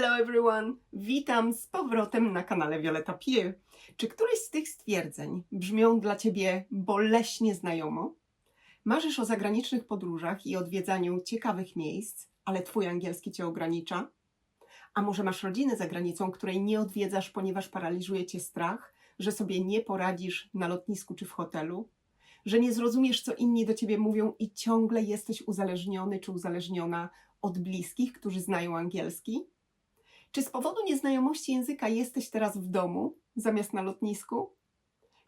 Hello everyone! Witam z powrotem na kanale Violeta Pugh. Czy któreś z tych stwierdzeń brzmią dla Ciebie boleśnie znajomo? Marzysz o zagranicznych podróżach i odwiedzaniu ciekawych miejsc, ale Twój angielski Cię ogranicza? A może masz rodzinę za granicą, której nie odwiedzasz, ponieważ paraliżuje Cię strach, że sobie nie poradzisz na lotnisku czy w hotelu? Że nie zrozumiesz, co inni do Ciebie mówią i ciągle jesteś uzależniony czy uzależniona od bliskich, którzy znają angielski? Czy z powodu nieznajomości języka jesteś teraz w domu zamiast na lotnisku?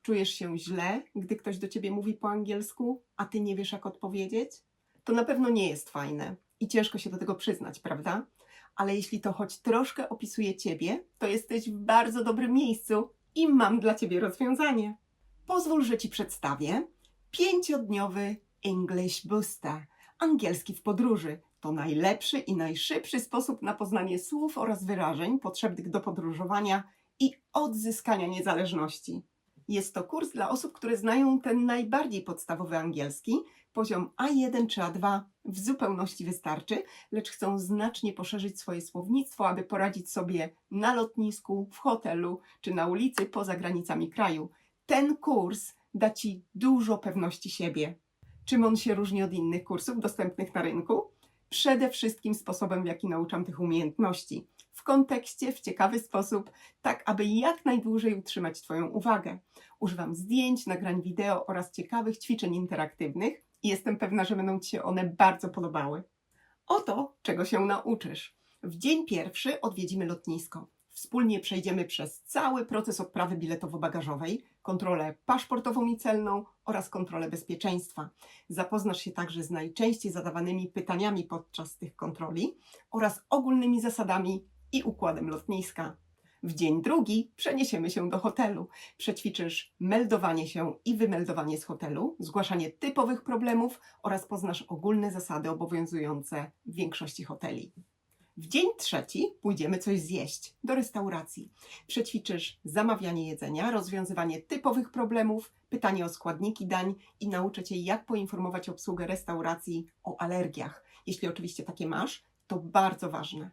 Czujesz się źle, gdy ktoś do ciebie mówi po angielsku, a ty nie wiesz, jak odpowiedzieć? To na pewno nie jest fajne i ciężko się do tego przyznać, prawda? Ale jeśli to choć troszkę opisuje ciebie, to jesteś w bardzo dobrym miejscu i mam dla ciebie rozwiązanie. Pozwól, że ci przedstawię pięciodniowy English Booster angielski w podróży. To najlepszy i najszybszy sposób na poznanie słów oraz wyrażeń potrzebnych do podróżowania i odzyskania niezależności. Jest to kurs dla osób, które znają ten najbardziej podstawowy angielski. Poziom A1 czy A2 w zupełności wystarczy, lecz chcą znacznie poszerzyć swoje słownictwo, aby poradzić sobie na lotnisku, w hotelu czy na ulicy poza granicami kraju. Ten kurs da Ci dużo pewności siebie. Czym on się różni od innych kursów dostępnych na rynku? Przede wszystkim sposobem, w jaki nauczam tych umiejętności. W kontekście, w ciekawy sposób, tak aby jak najdłużej utrzymać Twoją uwagę. Używam zdjęć, nagrań wideo oraz ciekawych ćwiczeń interaktywnych i jestem pewna, że będą Ci się one bardzo podobały. Oto, czego się nauczysz. W dzień pierwszy odwiedzimy lotnisko. Wspólnie przejdziemy przez cały proces odprawy biletowo-bagażowej, kontrolę paszportową i celną oraz kontrolę bezpieczeństwa. Zapoznasz się także z najczęściej zadawanymi pytaniami podczas tych kontroli oraz ogólnymi zasadami i układem lotniska. W dzień drugi przeniesiemy się do hotelu. Przećwiczysz meldowanie się i wymeldowanie z hotelu, zgłaszanie typowych problemów oraz poznasz ogólne zasady obowiązujące w większości hoteli. W dzień trzeci pójdziemy coś zjeść do restauracji. Przećwiczysz zamawianie jedzenia, rozwiązywanie typowych problemów, pytanie o składniki dań i nauczę Cię, jak poinformować obsługę restauracji o alergiach. Jeśli oczywiście takie masz, to bardzo ważne.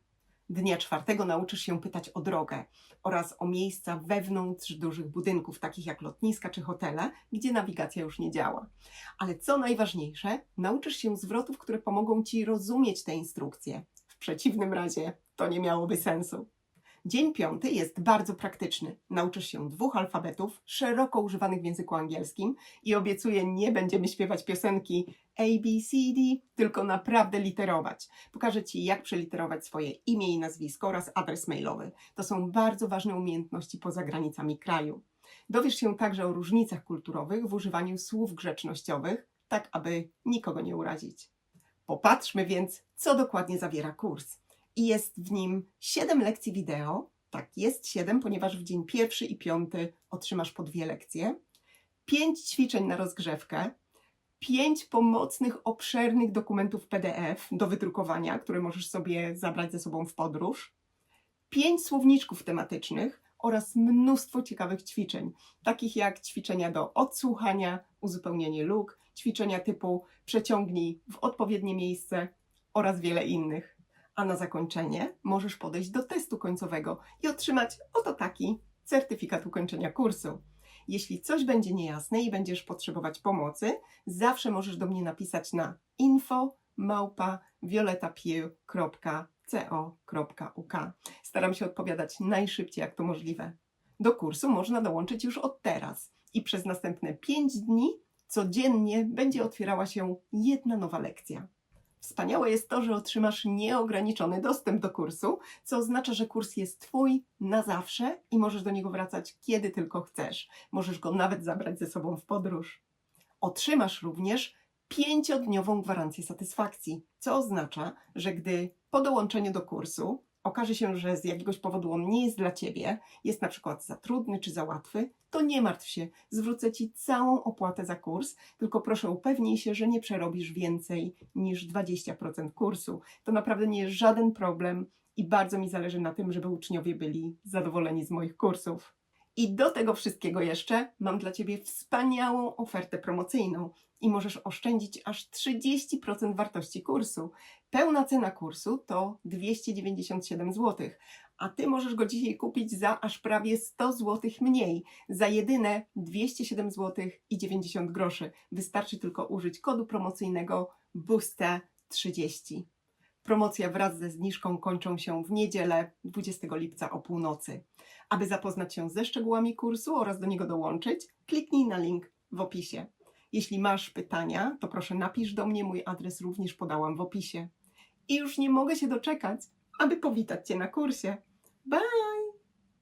Dnia czwartego nauczysz się pytać o drogę oraz o miejsca wewnątrz dużych budynków, takich jak lotniska czy hotele, gdzie nawigacja już nie działa. Ale co najważniejsze, nauczysz się zwrotów, które pomogą Ci rozumieć te instrukcje. W przeciwnym razie to nie miałoby sensu. Dzień piąty jest bardzo praktyczny. Nauczysz się dwóch alfabetów, szeroko używanych w języku angielskim i obiecuję, nie będziemy śpiewać piosenki A, B, C, D, tylko naprawdę literować. Pokażę Ci, jak przeliterować swoje imię i nazwisko oraz adres mailowy. To są bardzo ważne umiejętności poza granicami kraju. Dowiesz się także o różnicach kulturowych w używaniu słów grzecznościowych, tak aby nikogo nie urazić. Popatrzmy więc, co dokładnie zawiera kurs. I jest w nim 7 lekcji wideo. Tak, jest 7, ponieważ w dzień pierwszy i piąty otrzymasz po dwie lekcje. 5 ćwiczeń na rozgrzewkę. 5 pomocnych, obszernych dokumentów PDF do wydrukowania, które możesz sobie zabrać ze sobą w podróż. 5 słowniczków tematycznych oraz mnóstwo ciekawych ćwiczeń, takich jak ćwiczenia do odsłuchania, uzupełnienie luk, ćwiczenia typu przeciągnij w odpowiednie miejsce oraz wiele innych. A na zakończenie możesz podejść do testu końcowego i otrzymać oto taki certyfikat ukończenia kursu. Jeśli coś będzie niejasne i będziesz potrzebować pomocy, zawsze możesz do mnie napisać na info. Staram się odpowiadać najszybciej, jak to możliwe. Do kursu można dołączyć już od teraz i przez następne 5 dni codziennie będzie otwierała się jedna nowa lekcja. Wspaniałe jest to, że otrzymasz nieograniczony dostęp do kursu, co oznacza, że kurs jest Twój na zawsze i możesz do niego wracać kiedy tylko chcesz. Możesz go nawet zabrać ze sobą w podróż. Otrzymasz również pięciodniową gwarancję satysfakcji, co oznacza, że gdy po dołączeniu do kursu okaże się, że z jakiegoś powodu on nie jest dla Ciebie, jest na przykład za trudny czy za łatwy, to nie martw się, zwrócę Ci całą opłatę za kurs, tylko proszę upewnij się, że nie przerobisz więcej niż 20% kursu. To naprawdę nie jest żaden problem i bardzo mi zależy na tym, żeby uczniowie byli zadowoleni z moich kursów. I do tego wszystkiego jeszcze mam dla Ciebie wspaniałą ofertę promocyjną i możesz oszczędzić aż 30% wartości kursu. Pełna cena kursu to 297 zł, a Ty możesz go dzisiaj kupić za aż prawie 100 zł mniej, za jedyne 207 zł i 90 groszy. Wystarczy tylko użyć kodu promocyjnego BUSTE30. Promocja wraz ze zniżką kończą się w niedzielę 20 lipca o północy. Aby zapoznać się ze szczegółami kursu oraz do niego dołączyć, kliknij na link w opisie. Jeśli masz pytania, to proszę napisz do mnie, mój adres również podałam w opisie. I już nie mogę się doczekać, aby powitać Cię na kursie. Bye!